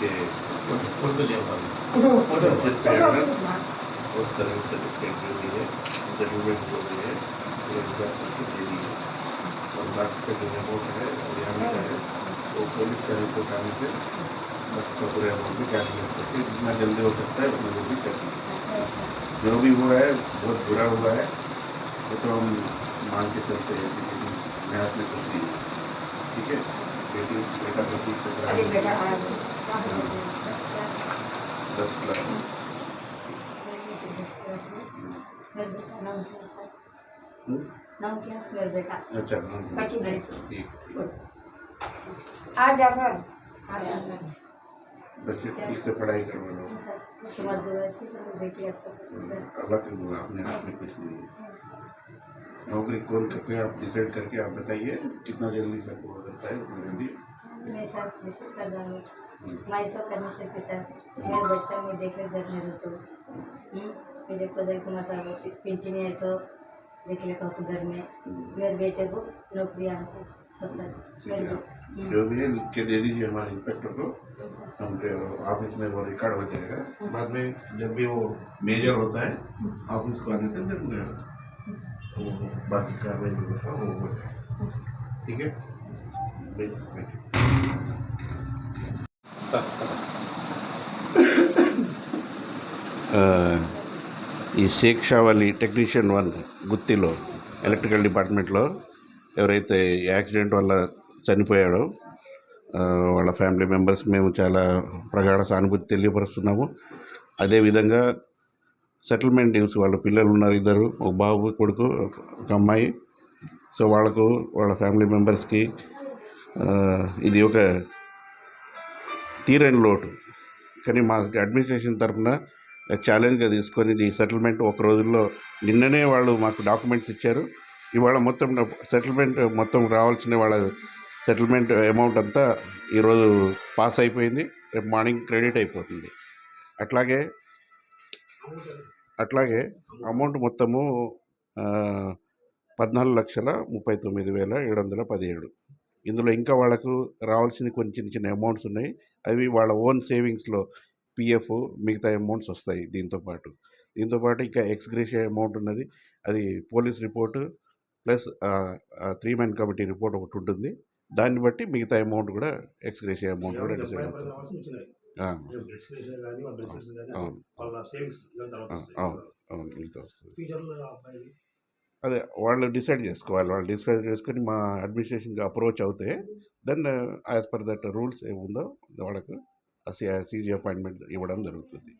के photo photo. और service certificate जो भी है सेटलमेंट जो भी है एग्ज़ाम करके दे दी है और बाकी का जो अमाउंट है हरियाणा का है वो पुलिस का रिपोर्ट आने से का पूरे अमाउंट भी कैलकुलेट करके जितना जल्दी हो सकता है उतना जल्दी कर दिए जो भी हुआ है बहुत बुरा हुआ है वो तो हम मान के चलते हैं लेकिन मैं कुछ नहीं है। ठीक है? बेटी बेटा बेटी अरे बेटा दस लाख मेरे बेटा नाम क्या सर? नाम क्या? मेरे बेटा। अच्छा पच्चीस दस ठीक। ठीक। आ जा घर आ जा बच्चे ठीक से पढ़ाई करवा लो अल्लाह के अपने हाथ में कुछ नहीं है। नौकरी कौन करते हैं आप डिसाइड करके आप बताइए कितना जल्दी से हो सकता है कर दूँगी मैं तो कर नहीं सकती सर मेरा बच्चा मैं देख ले घर में तो हम्म, फिर देखो देख तुम्हारा सर पेंशन है तो देख ले कहो तो घर में। मेरे बेटे को नौकरी सर है। हम्म, जो भी है लिख के दे दीजिए हमारे इंस्पेक्टर को सर। हम ऑफ़िस में वो रिकॉर्ड हो जाएगा। बाद में जब भी वो मेजर होता है ऑफ़िस को आने से जब बाकी कार्रवाई जो होता है वो हो जाएगा। ठीक है? ఈ షేక్ షావాలి టెక్నీషియన్ వన్ గుత్తిలో ఎలక్ట్రికల్ డిపార్ట్మెంట్లో ఎవరైతే యాక్సిడెంట్ వల్ల చనిపోయాడో వాళ్ళ ఫ్యామిలీ మెంబర్స్ మేము చాలా ప్రగాఢ సానుభూతి తెలియపరుస్తున్నాము. అదేవిధంగా సెటిల్మెంట్ డ్యూస్ వాళ్ళ పిల్లలు ఉన్నారు ఇద్దరు ఒక బాబు కొడుకు ఒక అమ్మాయి. సో వాళ్ళకు వాళ్ళ ఫ్యామిలీ మెంబర్స్కి ఇది ఒక తీరని లోటు. కానీ మా అడ్మినిస్ట్రేషన్ తరఫున ఛాలెంజ్గా తీసుకొని ఇది సెటిల్మెంట్ ఒక రోజుల్లో నిన్ననే వాళ్ళు మాకు డాక్యుమెంట్స్ ఇచ్చారు. ఇవాళ మొత్తం సెటిల్మెంట్ మొత్తం రావాల్సిన వాళ్ళ సెటిల్మెంట్ అమౌంట్ అంతా ఈరోజు పాస్ అయిపోయింది. రేపు మార్నింగ్ క్రెడిట్ అయిపోతుంది. అట్లాగే అట్లాగే అమౌంట్ మొత్తము పద్నాలుగు లక్షల ముప్పై తొమ్మిది వేల ఏడు వందల పదిహేడు. ఇందులో ఇంకా వాళ్ళకు రావాల్సిన కొన్ని చిన్న చిన్న అమౌంట్స్ ఉన్నాయి. అవి వాళ్ళ ఓన్ సేవింగ్స్లో పిఎఫ్ మిగతా అమౌంట్స్ వస్తాయి దీంతో పాటు. దీంతో పాటు ఇంకా ఎక్స్గ్రేషియా అమౌంట్ ఉన్నది. అది police report plus three man committee report ఒకటి ఉంటుంది. దాన్ని బట్టి మిగతా అమౌంట్ కూడా ఎక్స్గ్రేషియా అమౌంట్ కూడా డిసైడ్ అవుతుంది. అవును. అవును. అవును. మిగతా వస్తుంది అదే వాళ్ళు డిసైడ్ చేసుకోవాలి. వాళ్ళు డిసైడ్ చేసుకొని మా అడ్మినిస్ట్రేషన్కి అప్రోచ్ అవుతే then as per that rules ఏముందో వాళ్ళకు సీజీ అపాయింట్మెంట్ ఇవ్వడం జరుగుతుంది.